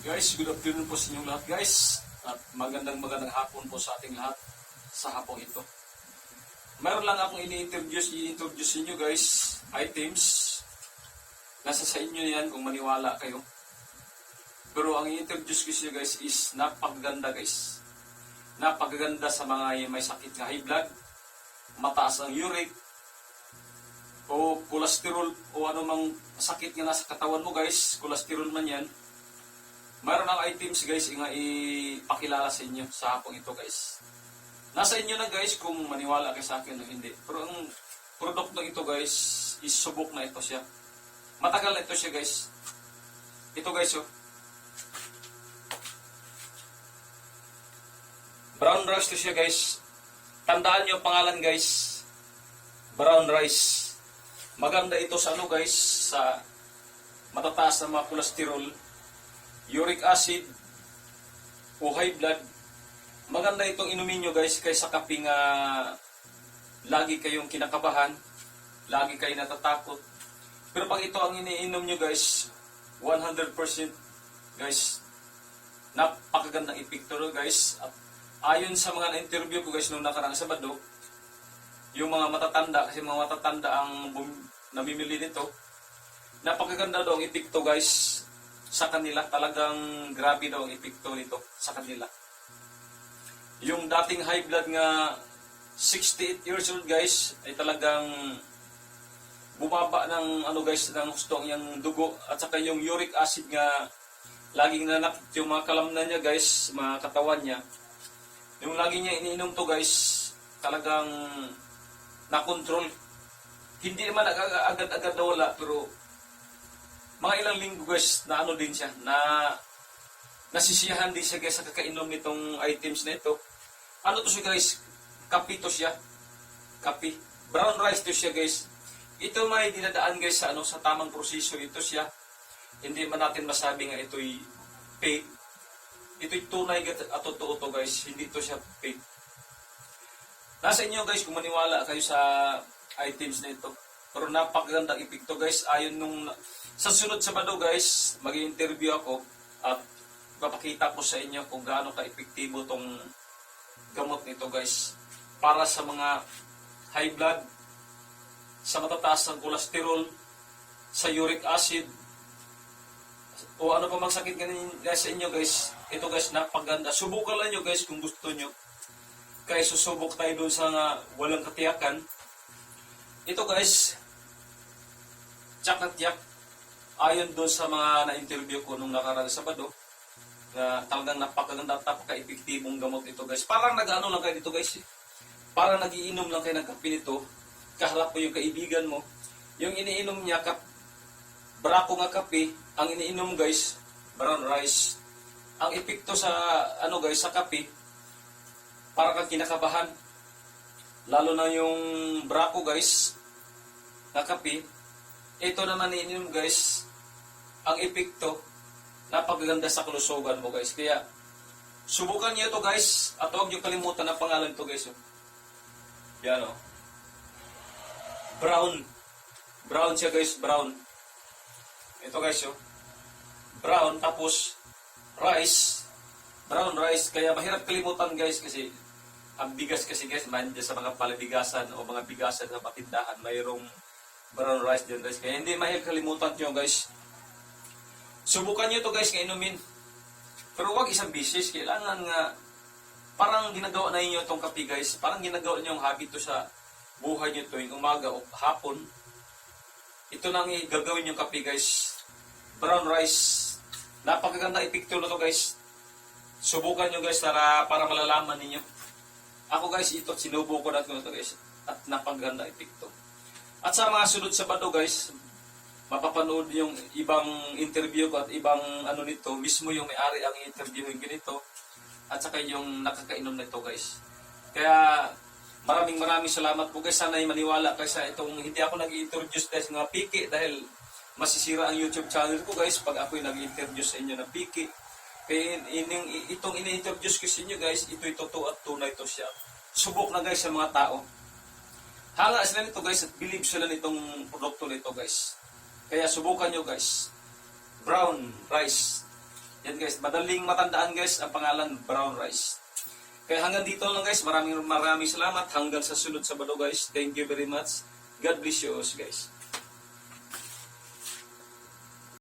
Guys, good afternoon po sa inyong lahat guys. At magandang magandang hapon po sa ating lahat sa hapong ito. Meron lang akong ini-introduce, i-introduce inyo guys, items. Nasa sa inyo yan kung maniwala kayo. Pero ang i-introduce ko sa inyo guys is napakaganda guys. Napakaganda sa mga may sakit na high blood, mataas ang uric, o cholesterol o anumang sakit nga nasa katawan mo guys, cholesterol man yan, mayroon ang items guys nga ipakilala sa inyo sa hapong ito guys. Nasa inyo na guys kung maniwala kayo sa akin o hindi. Pero ang produkto ito guys is subok na ito siya. Matagal na ito siya guys. Ito guys oh. Brown rice to siya guys. Tandaan nyo ang pangalan guys. Brown rice. Maganda ito sa ano guys, sa matataas na mga cholesterol, uric acid, o high blood. Maganda itong inumin nyo guys kaysa kape nga lagi kayong kinakabahan, lagi kayo natatakot. Pero pag ito ang iniinom nyo guys, 100% guys, napakagandang epekto no, guys. At ayon sa mga na-interview ko guys nung nakarang Sabado, yung mga matatanda, kasi mga matatanda ang bum- namimili nito, napakaganda daw ang epekto guys sa kanila. Talagang grabe daw ang epekto nito sa kanila. Yung dating high blood nga 68 years old guys ay talagang bumaba ng ano guys ng gusto yung dugo at saka yung uric acid nga laging nanakit yung mga kalamnan niya guys, mga katawan niya. Yung lagi niya iniinom to guys, talagang na-control. Hindi naman ag- agad-agad nawala, pero mga ilang linggo na ano din siya, na nasisiyahan din siya guys sa kakainom nitong items na ito. Ano to siya guys? Kapi to siya. Kapi. Brown rice to siya guys. Ito may dinadaan guys sa ano sa tamang proseso ito siya. Hindi man natin masabi nga ito'y fake. Ito'y tunay at totoo to guys. Hindi to siya fake. Nasa inyo guys kung maniwala kayo sa items na ito. Pero napakagandang epekto guys. Ayon nung sa sunod sa Sabado guys, mag-interview ako at papakita ko sa inyo kung gaano ka-epektibo tong gamot nito guys. Para sa mga high blood, sa matataas ng cholesterol, sa uric acid, o ano pa mang sakit guys sa inyo guys. Ito guys, napaganda. Subukan lang nyo guys kung gusto nyo. Kaya susubok tayo doon sa nga walang katiyakan. Ito guys, tsak na tiyak. Ayon doon sa mga na-interview ko nung nakarang Sabado, na talagang napakaganda at napaka-epektibong gamot ito guys. Parang nag-ano lang kayo dito guys. eh. Parang nagiinom lang kayo ng kape nito. Kaharap mo yung kaibigan mo. Yung iniinom niya, kap, brako nga kape, ang iniinom guys, brown rice. Ang epekto sa, ano guys, sa kape, para kang kinakabahan. Lalo na yung brako guys, na kape, ito naman iniinom guys, ang epekto, napakaganda sa kalusugan mo guys. Kaya, subukan niyo ito guys, at huwag niyo kalimutan ang pangalan ito guys. oh. Yan o. Brown. Brown siya guys, brown. Ito guys oh. Brown, tapos rice. Brown rice. Kaya mahirap kalimutan guys kasi ang bigas kasi guys, man sa mga palabigasan o mga bigasan sa patindahan, mayroong brown rice din guys. Kaya hindi mahirap kalimutan nyo guys. Subukan nyo to guys, nga inumin. Pero wag isang bisis. Kailangan nga, parang ginagawa na inyo itong kape guys. Parang ginagawa nyo yung habit to sa buhay nyo tuwing umaga o hapon. Ito nang gagawin yung kape guys. Brown rice. Napakaganda epekto na to guys. Subukan nyo guys para, para malalaman ninyo. Ako guys, ito sinubo ko na ito guys. At napakaganda epekto. At sa mga sunod sa Sabado guys, mapapanood yung ibang interview ko at ibang ano nito, mismo yung may-ari ang interviewin ganito at saka yung nakakainom nito guys. Kaya maraming maraming salamat po guys. Sana ay maniwala kayo sa itong hindi ako nag-introduce guys ng piki dahil masisira ang YouTube channel ko guys pag ako yung nag-interview sa inyo ng piki. Kaya ining, itong ini-introduce ko sa inyo guys, ito'y totoo at tunay to siya. Subok na guys sa mga tao. Hanga sila nito guys at believe sila nitong produkto nito guys. Kaya subukan nyo guys. Brown rice. Yan guys, madaling matandaan guys ang pangalan brown rice. Kaya hanggang dito lang guys, maraming maraming salamat. Hanggang sa sunod sa bado guys. Thank you very much. God bless you guys.